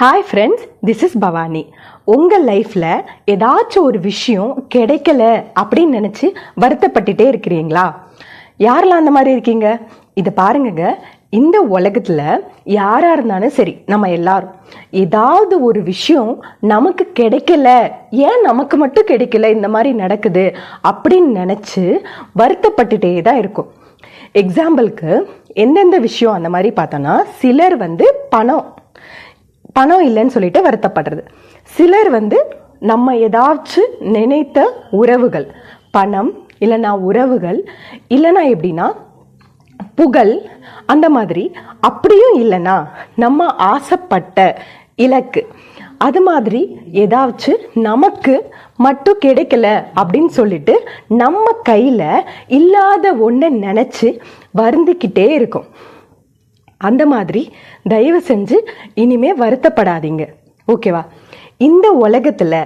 Hi friends this is Bhavani. உங்கள் லைஃப்பில் ஏதாச்சும் ஒரு விஷயம் கிடைக்கல அப்படின்னு நினச்சி வருத்தப்பட்டுட்டே இருக்கிறீங்களா? யாரெல்லாம் அந்த மாதிரி இருக்கீங்க? இதை பாருங்கங்க. இந்த உலகத்தில் யாராக இருந்தாலும் சரி நம்ம எல்லாரும். ஏதாவது ஒரு விஷயம் நமக்கு கிடைக்கல. ஏன் நமக்கு மட்டும் கிடைக்கல? இந்த மாதிரி நடக்குது அப்படின்னு நினச்சி வருத்தப்பட்டுட்டே தான் இருக்கும். எக்ஸாம்பிளுக்கு எந்தெந்த விஷயம் அந்த மாதிரி பார்த்தோன்னா சிலர் வந்து பணம். பணம் இல்லைன்னு சொல்லிட்டு வருத்தப்படுறது. சிலர் வந்து நம்ம ஏதாச்சும் நினைத்த உறவுகள் பணம் இல்லைனா உறவுகள் இல்லைனா எப்படின்னா புகழ் அந்த மாதிரி அப்படியும் இல்லைனா நம்ம ஆசைப்பட்ட இலக்கு அது மாதிரி ஏதாச்சும் நமக்கு மட்டும் கிடைக்கல அப்படின்னு சொல்லிட்டு நம்ம கையில் இல்லாத ஒன்றை நினச்சி வருந்திக்கிட்டே இருக்கும். அந்த மாதிரி தயவு செஞ்சு இனிமே வருத்தப்படாதீங்க. ஓகேவா இந்த உலகத்தில்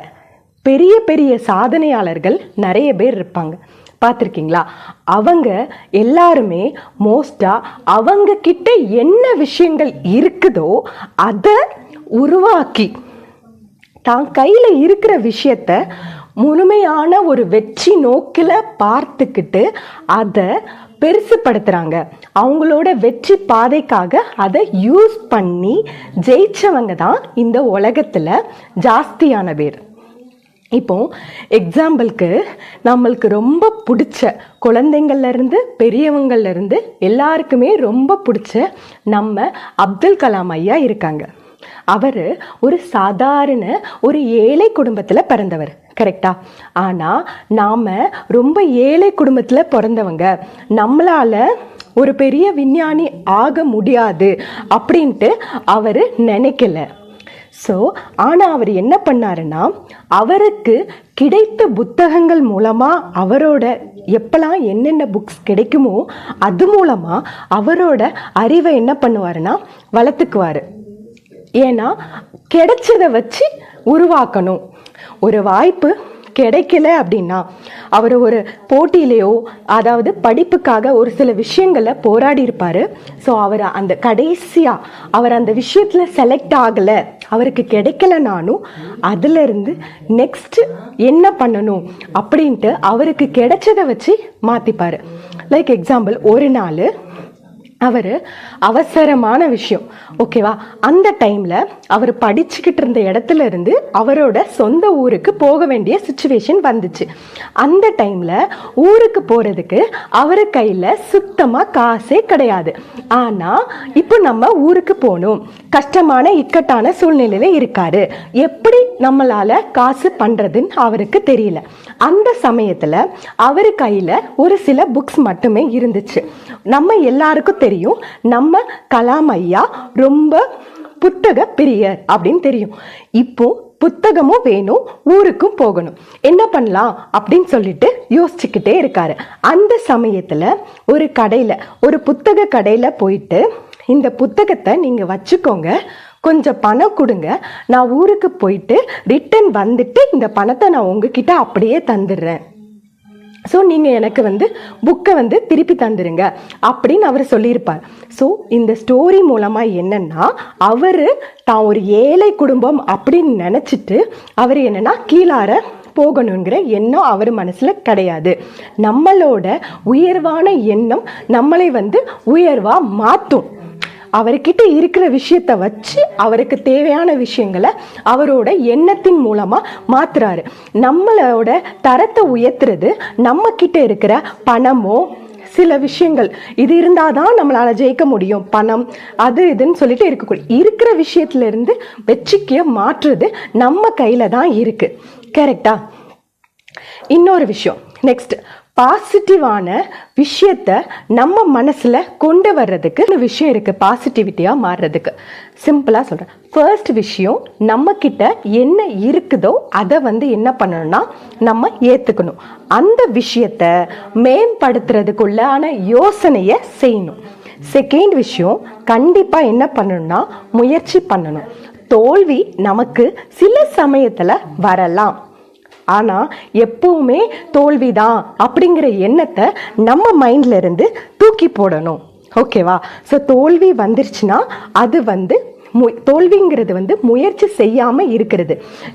பெரிய பெரிய சாதனையாளர்கள் நிறைய பேர் இருப்பாங்க. பார்த்துருக்கீங்களா? அவங்க எல்லாருமே மோஸ்டாக அவங்க கிட்ட என்ன விஷயங்கள் இருக்குதோ அதை உருவாக்கி தான் கையில் இருக்கிற விஷயத்த முழுமையான ஒரு வெற்றி நோக்கில் பார்த்துக்கிட்டு அதை பெருசுப்படுத்துகிறாங்க அவங்களோட வெற்றி பாதைக்காக அதை யூஸ் பண்ணி ஜெயிச்சவங்க தான் இந்த உலகத்தில் ஜாஸ்தியான பேர். இப்போ எக்ஸாம்பிளுக்கு நம்மளுக்கு ரொம்ப பிடிச்ச குழந்தைங்கள்லேருந்து பெரியவங்கள்லேருந்து எல்லாருக்குமே ரொம்ப பிடிச்ச நம்ம அப்துல் கலாம் ஐயா இருக்காங்க. அவர் ஒரு சாதாரண ஒரு ஏழை குடும்பத்தில் பிறந்தவர். கரெக்டா ஆனால் நாம் ரொம்ப ஏழை குடும்பத்தில் பிறந்தவங்க நம்மளால் ஒரு பெரிய விஞ்ஞானி ஆக முடியாது அப்படின்ட்டு அவர் நினைக்கல. ஸோ ஆனால் அவர் என்ன பண்ணாருன்னா அவருக்கு கிடைத்த புத்தகங்கள் மூலமாக அவரோட எப்போல்லாம் என்னென்ன புக்ஸ் கிடைக்குமோ அது மூலமாக அவரோட அறிவை என்ன பண்ணுவாருன்னா வளர்த்துக்குவார். ஏன்னா கிடைச்சதை வச்சு உருவாக்கணும். ஒரு வாய்ப்பு கிடைக்கல அப்படின்னா அவர் ஒரு போட்டியிலையோ அதாவது படிப்புக்காக ஒரு சில விஷயங்களில் போராடி இருப்பார். ஸோ அவர் அந்த கடைசியாக அவர் அந்த விஷயத்தில் செலக்ட் ஆகலை அவருக்கு கிடைக்கலனாலும் அதுலேருந்து நெக்ஸ்ட்டு என்ன பண்ணணும் அப்படின்ட்டு அவருக்கு கிடைச்சதை வச்சு மாற்றிப்பார் லைக் எக்ஸாம்பிள் ஒரு நாள் அவர் அவசரமான விஷயம் ஓகேவா அந்த டைமில் அவர் படிச்சுக்கிட்டு இருந்த இடத்துல இருந்து அவரோட சொந்த ஊருக்கு போக வேண்டிய சுச்சுவேஷன் வந்துச்சு. அந்த டைமில் ஊருக்கு போகிறதுக்கு அவர் கையில் சுத்தமாக காசே கிடையாது. ஆனால் இப்போ நம்ம ஊருக்கு போகணும். கஷ்டமான இக்கட்டான சூழ்நிலையில் இருக்காரு. எப்படி நம்மளால் காசு பண்ணுறதுன்னு அவருக்கு தெரியல. அந்த சமயத்தில் அவர் கையில் ஒரு சில புக்ஸ் மட்டுமே இருந்துச்சு. நம்ம எல்லாருக்கும் தெரியும். நம்ம கலாம் ஐயா ரொம்ப புத்தக பிரியர் அப்படின்னு தெரியும். இப்போ புத்தகமும் வேணும் ஊருக்கும் போகணும். என்ன பண்ணலாம் அப்படின்னு சொல்லிட்டு யோசிச்சுக்கிட்டே இருக்காரு. அந்த சமயத்தில் ஒரு கடையில் ஒரு புத்தக கடையில் போயிட்டு இந்த புத்தகத்தை நீங்கள் வச்சுக்கோங்க. கொஞ்சம் பணம் கொடுங்க. நான் ஊருக்கு போயிட்டு ரிட்டன் வந்துட்டு இந்த பணத்தை நான் உங்ககிட்ட அப்படியே தந்துடுறேன். ஸோ நீங்கள் எனக்கு வந்து புக்கை வந்து திருப்பி தந்துடுங்க அப்படின்னு அவர் சொல்லியிருப்பார். ஸோ இந்த ஸ்டோரி மூலமாக என்னென்னா அவர் தான் ஒரு ஏழை குடும்பம் அப்படின்னு நினச்சிட்டு அவர் என்னென்னா கீழார போகணுங்கிற எண்ணம் அவர் மனசில் கிடையாது. நம்மளோட உயர்வான எண்ணம் நம்மளை வந்து உயர்வாக மாற்றும் அவர்கிட்ட இருக்கிற விஷயத்த வச்சு அவருக்கு தேவையான விஷயங்களை அவரோட எண்ணத்தின் மூலமாக மாற்றுறாரு நம்மளோட தரத்தை உயர்த்துறது நம்ம இருக்கிற பணமோ சில விஷயங்கள். இது இருந்தால் தான் நம்மளால் ஜெயிக்க முடியும். பணம் அது இதுன்னு சொல்லிட்டு இருக்கக்கூடிய இருக்கிற விஷயத்துலேருந்து வெற்றிக்கு மாற்றுறது நம்ம கையில் தான் இருக்குது கரெக்டா இன்னொரு விஷயம். நெக்ஸ்ட் பாசிட்டிவான விஷயத்த நம்ம மனசில் கொண்டு வர்றதுக்கு இந்த விஷயம் இருக்குது பாசிட்டிவிட்டியாக மாறுறதுக்கு. சிம்பிளாக சொல்கிறேன் ஃபர்ஸ்ட் விஷயம் நம்மக்கிட்ட என்ன இருக்குதோ அதை வந்து என்ன பண்ணணும்னா நம்ம ஏற்றுக்கணும் அந்த விஷயத்த மேம்படுத்துறதுக்குள்ளான யோசனையை செய்யணும். செகண்ட் விஷயம் கண்டிப்பாக என்ன பண்ணணும்னா முயற்சி பண்ணணும். தோல்வி நமக்கு சில சமயத்தில் வரலாம். ஆனால் எப்பவுமே தோல்விதான் அப்படிங்கிற எண்ணத்தை நம்ம மைண்டில் இருந்து தூக்கி போடணும். ஓகேவா ஸோ தோல்வி வந்துருச்சுன்னா அது வந்து மு தோல்விங்கிறது வந்து முயற்சி செய்யாமல் இருக்கிறது.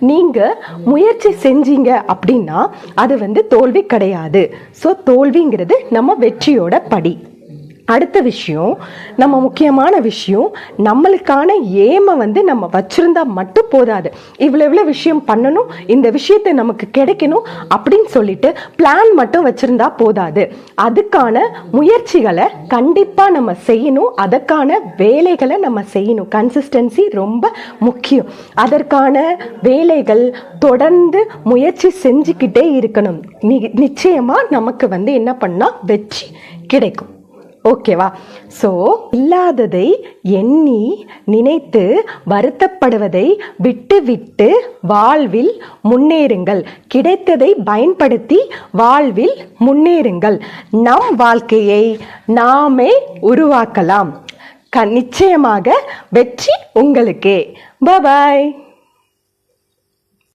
நீங்கள் முயற்சி செஞ்சீங்க அப்படின்னா அது வந்து தோல்வி கிடையாது. ஸோ தோல்விங்கிறது நம்ம வெற்றியோட படி. அடுத்த விஷயம் நம்ம முக்கியமான விஷயம் நம்மளுக்கான ஏமை வந்து நம்ம வச்சுருந்தா மட்டும் போதாது. இவ்வளோ இவ்வளோ விஷயம் பண்ணணும் இந்த விஷயத்தை நமக்கு கிடைக்கணும் அப்படின்னு சொல்லிட்டு பிளான் மட்டும் வச்சுருந்தா போதாது. அதுக்கான முயற்சிகளை கண்டிப்பாக நம்ம செய்யணும். அதற்கான வேலைகளை நம்ம செய்யணும். கன்சிஸ்டன்சி ரொம்ப முக்கியம். அதற்கான வேலைகள் தொடர்ந்து முயற்சி செஞ்சுக்கிட்டே இருக்கணும். நி நிச்சயமாக நமக்கு வந்து என்ன பண்ணால் வெற்றி கிடைக்கும். ஓகேவா ஸோ இல்லாததை எண்ணி நினைத்து வருத்தப்படுவதை விட்டு விட்டு வாழ்வில் முன்னேறுங்கள். கிடைத்ததை பயன்படுத்தி வாழ்வில் முன்னேறுங்கள். நம் வாழ்க்கையை நாமே உருவாக்கலாம். க நிச்சயமாக வெற்றி உங்களுக்கே. பபாய்